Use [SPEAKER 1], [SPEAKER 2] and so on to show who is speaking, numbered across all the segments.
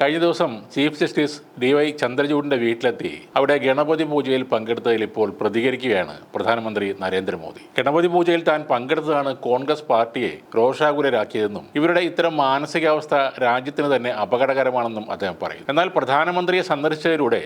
[SPEAKER 1] കഴിഞ്ഞ ദിവസം chief justice D Y ചന്ദ്രചൂഡിന്റെ വീട്ടിലെത്തി. അവിടെ ഗണപതി പൂജയിൽ പങ്കെടുത്തതിൽ ഇപ്പോൾ പ്രതികരിക്കുകയാണ് പ്രധാനമന്ത്രി നരേന്ദ്രമോദി. ഗണപതി പൂജയിൽ താൻ പങ്കെടുത്തതാണ് കോൺഗ്രസ് പാർട്ടിയെ രോഷാകുലരാക്കിയതെന്നും ഇവരുടെ ഇത്തരം മാനസികാവസ്ഥ രാജ്യത്തിന് തന്നെ അപകടകരമാണെന്നും അദ്ദേഹം പറയും എന്നാൽ പ്രധാനമന്ത്രിയെ സന്ദർശിച്ചതിലൂടെ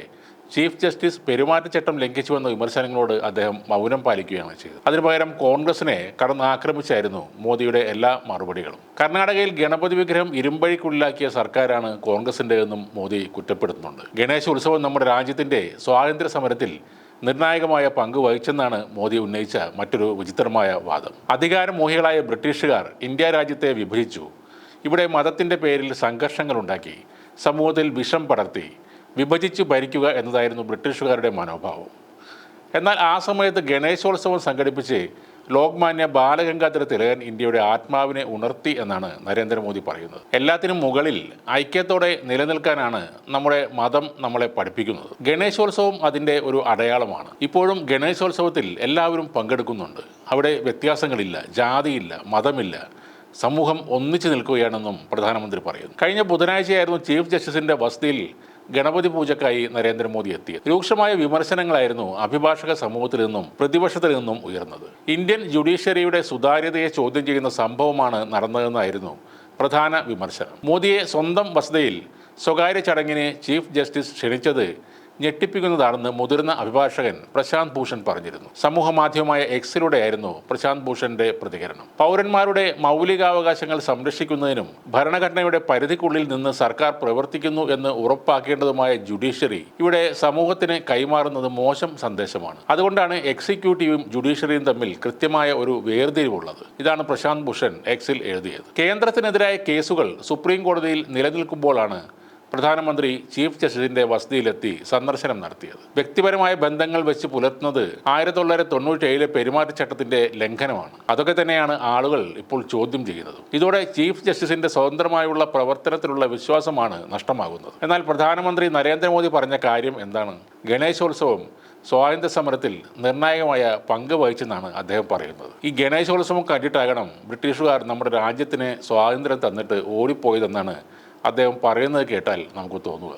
[SPEAKER 1] ചീഫ് ജസ്റ്റിസ് പെരുമാറ്റച്ചട്ടം ലംഘിച്ചുവെന്ന വിമർശനങ്ങളോട് അദ്ദേഹം മൗനം പാലിക്കുകയാണ് ചെയ്തത്. അതിനു പകരം കോൺഗ്രസിനെ കടന്ന് ആക്രമിച്ചായിരുന്നു മോദിയുടെ എല്ലാ മറുപടികളും. കർണാടകയിൽ ഗണപതി വിഗ്രഹം ഇരുമ്പഴിക്കുള്ളിലാക്കിയ സർക്കാരാണ് കോൺഗ്രസിന്റെതെന്നും മോദി കുറ്റപ്പെടുത്തുന്നുണ്ട്. ഗണേശ ഉത്സവം നമ്മുടെ രാജ്യത്തിന്റെ സ്വാതന്ത്ര്യ സമരത്തിൽ നിർണായകമായ പങ്ക് വഹിച്ചെന്നാണ് മോദി ഉന്നയിച്ച മറ്റൊരു വിചിത്രമായ വാദം. അധികാരമോഹികളായ ബ്രിട്ടീഷുകാർ ഇന്ത്യ രാജ്യത്തെ വിഭജിച്ചു. ഇവിടെ മതത്തിന്റെ പേരിൽ സംഘർഷങ്ങളുണ്ടാക്കി സമൂഹത്തിൽ വിഷം പടർത്തി. വിഭജിച്ച് ഭരിക്കുക എന്നതായിരുന്നു ബ്രിട്ടീഷുകാരുടെ മനോഭാവം. എന്നാൽ ആ സമയത്ത് ഗണേശോത്സവം സംഘടിപ്പിച്ച് ലോക്മാന്യ ബാലഗംഗാധര തിലകൻ ഇന്ത്യയുടെ ആത്മാവിനെ ഉണർത്തി എന്നാണ് നരേന്ദ്രമോദി പറയുന്നത്. എല്ലാത്തിനും മുകളിൽ ഐക്യത്തോടെ നിലനിൽക്കാനാണ് നമ്മുടെ മതം നമ്മളെ പഠിപ്പിക്കുന്നത്. ഗണേശോത്സവം അതിന്റെ ഒരു അടയാളമാണ്. ഇപ്പോഴും ഗണേശോത്സവത്തിൽ എല്ലാവരും പങ്കെടുക്കുന്നുണ്ട്. അവിടെ വ്യത്യാസങ്ങളില്ല ജാതിയില്ല മതമില്ല. സമൂഹം ഒന്നിച്ചു നിൽക്കുകയാണെന്നും പ്രധാനമന്ത്രി പറയുന്നു. കഴിഞ്ഞ ബുധനാഴ്ചയായിരുന്നു ചീഫ് ജസ്റ്റിസിന്റെ വസതിയിൽ ഗണപതി പൂജക്കായി നരേന്ദ്രമോദി എത്തിയത് രൂക്ഷമായ വിമർശനങ്ങളായിരുന്നു അഭിഭാഷക സമൂഹത്തിൽ നിന്നും പ്രതിപക്ഷത്തിൽ നിന്നും ഉയർന്നത്. ഇന്ത്യൻ ജുഡീഷ്യറിയുടെ സുതാര്യതയെ ചോദ്യം ചെയ്യുന്ന സംഭവമാണ് നടന്നതെന്നായിരുന്നു പ്രധാന വിമർശനം. മോദിയെ സ്വന്തം വസതിയിൽ സ്വകാര്യ ചടങ്ങിന് ചീഫ് ജസ്റ്റിസ് ക്ഷണിച്ചത് ഞെട്ടിപ്പിക്കുന്നതാണെന്ന് മുതിർന്ന അഭിഭാഷകൻ പ്രശാന്ത് ഭൂഷൺ പറഞ്ഞിരുന്നു. സമൂഹ മാധ്യമമായ എക്സിലൂടെയായിരുന്നു പ്രശാന്ത് ഭൂഷന്റെ പ്രതികരണം. പൗരന്മാരുടെ മൗലികാവകാശങ്ങൾ സംരക്ഷിക്കുന്നതിനും ഭരണഘടനയുടെ പരിധിക്കുള്ളിൽ നിന്ന് സർക്കാർ പ്രവർത്തിക്കുന്നു എന്ന് ഉറപ്പാക്കേണ്ടതുമായ ജുഡീഷ്യറി ഇവിടെ സമൂഹത്തിന് കൈമാറുന്നത് മോശം സന്ദേശമാണ്. അതുകൊണ്ടാണ് എക്സിക്യൂട്ടീവും ജുഡീഷ്യറിയും തമ്മിൽ കൃത്യമായ ഒരു വേർതിരിവുള്ളത്. ഇതാണ് പ്രശാന്ത് ഭൂഷൺ എക്സിൽ എഴുതിയത്. കേന്ദ്രത്തിനെതിരായ കേസുകൾ സുപ്രീം കോടതിയിൽ നിലനിൽക്കുമ്പോഴാണ് പ്രധാനമന്ത്രി ചീഫ് ജസ്റ്റിസിന്റെ വസതിയിലെത്തി സന്ദർശനം നടത്തിയത്. വ്യക്തിപരമായ ബന്ധങ്ങൾ വെച്ച് പുലർത്തുന്നത് ആയിരത്തി തൊള്ളായിരത്തി തൊണ്ണൂറ്റി ഏഴിലെ പെരുമാറ്റച്ചട്ടത്തിന്റെ ലംഘനമാണ്. അതൊക്കെ തന്നെയാണ് ആളുകൾ ഇപ്പോൾ ചോദ്യം ചെയ്യുന്നത്. ഇതോടെ ചീഫ് ജസ്റ്റിസിന്റെ സ്വതന്ത്രമായുള്ള പ്രവർത്തനത്തിലുള്ള വിശ്വാസമാണ് നഷ്ടമാകുന്നത്. എന്നാൽ പ്രധാനമന്ത്രി നരേന്ദ്രമോദി പറഞ്ഞ കാര്യം എന്താണ്? ഗണേശോത്സവം സ്വാതന്ത്ര്യ സമരത്തിൽ നിർണായകമായ പങ്ക് വഹിച്ചെന്നാണ് അദ്ദേഹം പറയുന്നത്. ഈ ഗണേശോത്സവം കണ്ടിട്ടാകണം ബ്രിട്ടീഷുകാർ നമ്മുടെ രാജ്യത്തിന് സ്വാതന്ത്ര്യം തന്നിട്ട് ഓടിപ്പോയതെന്നാണ് അദ്ദേഹം പറയുന്നത് കേട്ടാൽ നമുക്ക് തോന്നുക.